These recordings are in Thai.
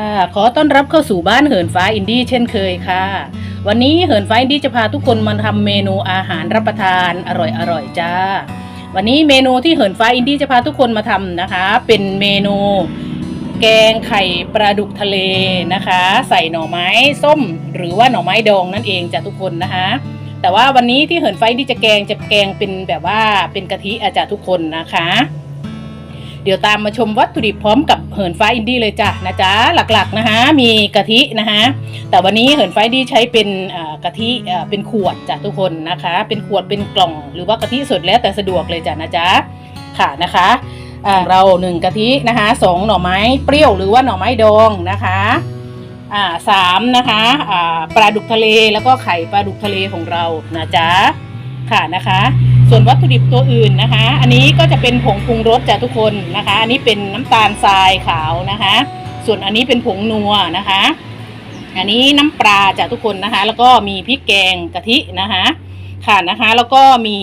ค่ะขอต้อนรับเข้าสู่บ้านเหินฟ้าอินดี้เช่นเคยค่ะ วันนี้เหินฟ้าอินดี้จะพาทุกคนมาทำเมนูอาหารรับประทานอร่อยๆจ้า วันนี้เมนูที่เหินฟ้าอินดี้จะพาทุกคนมาทำนะคะ เป็นเมนูแกงไข่ปลาดุกทะเลนะคะ ใส่หน่อไม้ส้ม หรือว่าหน่อไม้ดองนั่นเองจ้ะทุกคนนะคะ แต่ว่าวันนี้ที่เหินไฟที่จะแกงจะแกงเป็นแบบว่าเป็นกะทิอาจารย์ทุกคนนะคะ เดี๋ยวตามมาชมวัตถุดิบพร้อมกับเหินฟ้าอินดี้เลยจ้ะนะจ๊ะหลักๆนะคะมีกะทินะคะแต่วันนี้เหินฟ้าอินดี้ใช้เป็นกะทิเป็นขวดจ้ะทุกคนนะคะ เป็นขวดเป็นกล่อง หรือว่ากะทิสดแล้วแต่สะดวกเลยจ้ะนะจ๊ะค่ะนะคะเราหนึ่งกะทินะคะสองหน่อไม้เปรี้ยวหรือว่าหน่อไม้ดองนะคะสามนะคะปลาดุกทะเลแล้วก็ไข่ปลาดุกทะเลของเรานะจ๊ะค่ะนะคะ ส่วนวัตถุดิบตัวอื่นนะคะ อันนี้ก็จะเป็นผงปรุงรสจากทุกคนนะคะ อันนี้เป็นน้ำตาลทรายขาวนะคะ ส่วนอันนี้เป็นผงนัวนะคะ อันนี้น้ำปลาจากทุกคนนะคะ แล้วก็มีพริกแกงกะทินะคะค่ะนะคะ แล้วก็มี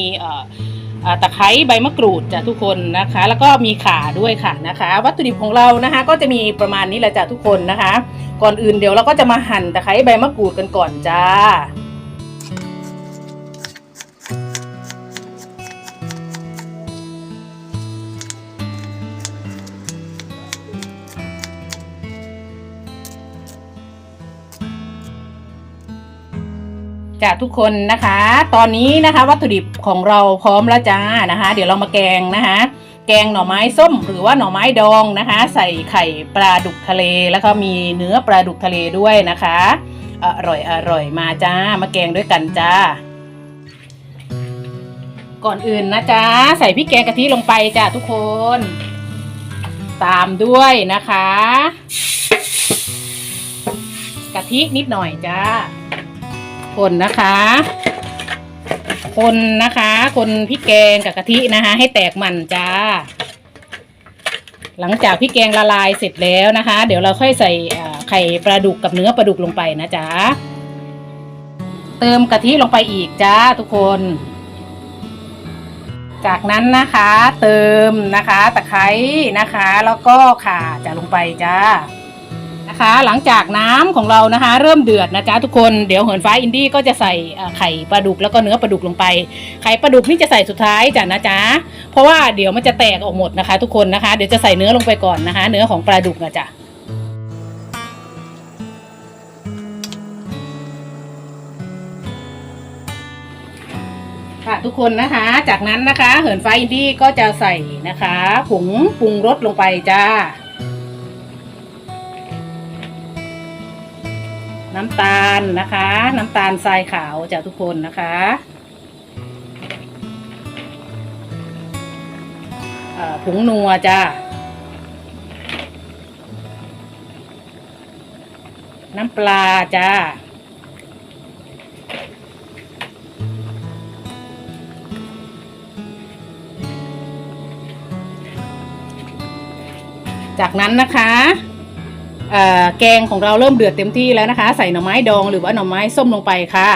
ตะไคร้ใบมะกรูดจากทุกคนนะคะ แล้วก็มีข่าด้วยค่ะนะคะ วัตถุดิบของเรานะคะ ก็จะมีประมาณนี้แหละจากทุกคนนะคะ ก่อนอื่นเดี๋ยวเราก็จะมาหั่นตะไคร้ใบมะกรูดกันก่อนจ้า จากทุกคนนะคะ ตอนนี้นะคะวัตถุดิบของเราพร้อมแล้วจ้านะคะ เดี๋ยวเรามาแกงนะคะ แกงหน่อไม้ส้มหรือว่าหน่อไม้ดองนะคะ ใส่ไข่ปลาดุกทะเลแล้วก็มีเนื้อปลาดุกทะเลด้วยนะคะอร่อยอร่อยมาจ้ามาแกงด้วยกันจ้า ก่อนอื่นนะจ๊ะใส่พริกแกงกะทิลงไปจ้าทุกคน ตามด้วยนะคะ กะทินิดหน่อยจ้า คนนะคะ คนนะคะ คนพริกแกงกับกะทินะคะ ให้แตกมันจ้า หลังจากพริกแกงละลายเสร็จแล้วนะคะ เดี๋ยวเราค่อยใส่ไข่ปลาดุกกับเนื้อปลาดุกลงไปนะจ๊ะเติมกะทิลงไปอีกจ้าทุกคน จากนั้นนะคะเติมนะคะ ตะไคร้นะคะ แล้วก็ข่าจะลงไปจ้า นะคะ หลังจากน้ำของเรานะคะ เริ่มเดือดนะจ๊ะทุกคนเดี๋ยวเหินฟ้าอินดี้ก็จะใส่ไข่ปลาดุกแล้วก็เนื้อปลาดุกลงไป ไข่ปลาดุกนี่จะใส่สุดท้ายจ้ะนะจ๊ะเพราะว่าเดี๋ยวมันจะแตกออกหมดนะคะ ทุกคนนะคะ เดี๋ยวจะใส่เนื้อลงไปก่อนนะคะ เนื้อของปลาดุกนะจ๊ะค่ะทุกคนนะคะ จากนั้นนะคะ เหินฟ้าอินดี้ก็จะใส่นะคะผงปรุงรสลงไปจ้า น้ำตาลนะคะ น้ำตาลทรายขาวจากทุกคนนะคะผงนัวจ้าน้ำปลาจ้าจากนั้นนะคะ แกงของเราเริ่มเดือดเต็มที่แล้วนะคะ ใส่หน่อไม้ดองหรือว่าหน่อไม้ส้มลงไปค่ะ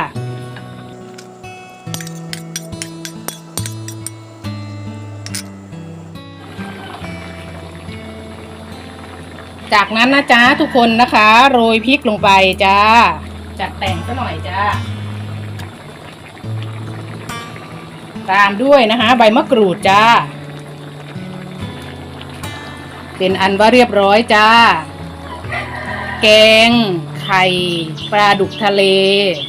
จากนั้นนะจ๊ะทุกคนนะคะ โรยพริกลงไปจ้าจัดแต่งซะหน่อยจ้าตามด้วยนะคะ ใบมะกรูดจ้าเป็นอันว่าเรียบร้อยจ้า แกงไข่ปลาดุกทะเล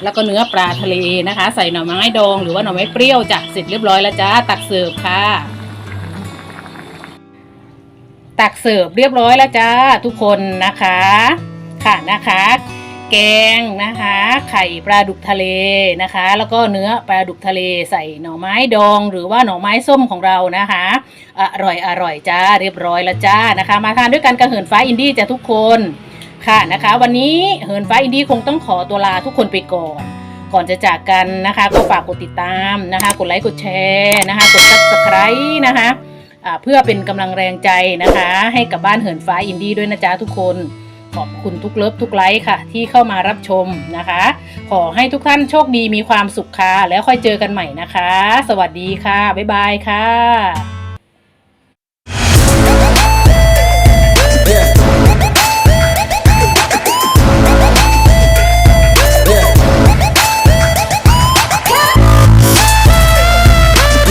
แล้วก็เนื้อปลาทะเลนะคะ ใส่หน่อไม้ดองหรือว่าหน่อไม้เปรี้ยวจ้ะเสร็จเรียบร้อยแล้วจ้าตักเสิร์ฟค่ะ ตักเสิร์ฟเรียบร้อยแล้วจ้าทุกคนนะคะ ค่ะนะคะ แกงนะคะ ไข่ปลาดุกทะเลนะคะ แล้วก็เนื้อปลาดุกทะเลใส่หน่อไม้ดอง หรือว่าหน่อไม้ส้มของเรานะคะอร่อยอร่อยจ้าเรียบร้อยแล้วจ้านะคะ มาทานด้วยกันกับเหินฟ้าอินดี้จ้ะทุกคนค่ะนะคะ วันนี้เหินฟ้าอินดี้คงต้องขอตัวลาทุกคนไปก่อนก่อนจะจากกันนะคะ ก็ฝากกดติดตามนะคะ กดไลค์กดแชร์นะคะ กด subscribe นะคะเพื่อเป็นกำลังแรงใจนะคะ ให้กับบ้านเหินฟ้าอินดี้ด้วยนะจ๊ะทุกคน ขอบคุณทุกเลิฟทุกไลค์ค่ะ ที่เข้ามารับชมนะคะ ขอให้ทุกท่านโชคดีมีความสุขค่ะ แล้วค่อยเจอกันใหม่นะคะ สวัสดีค่ะ บ๊ายบายค่ะ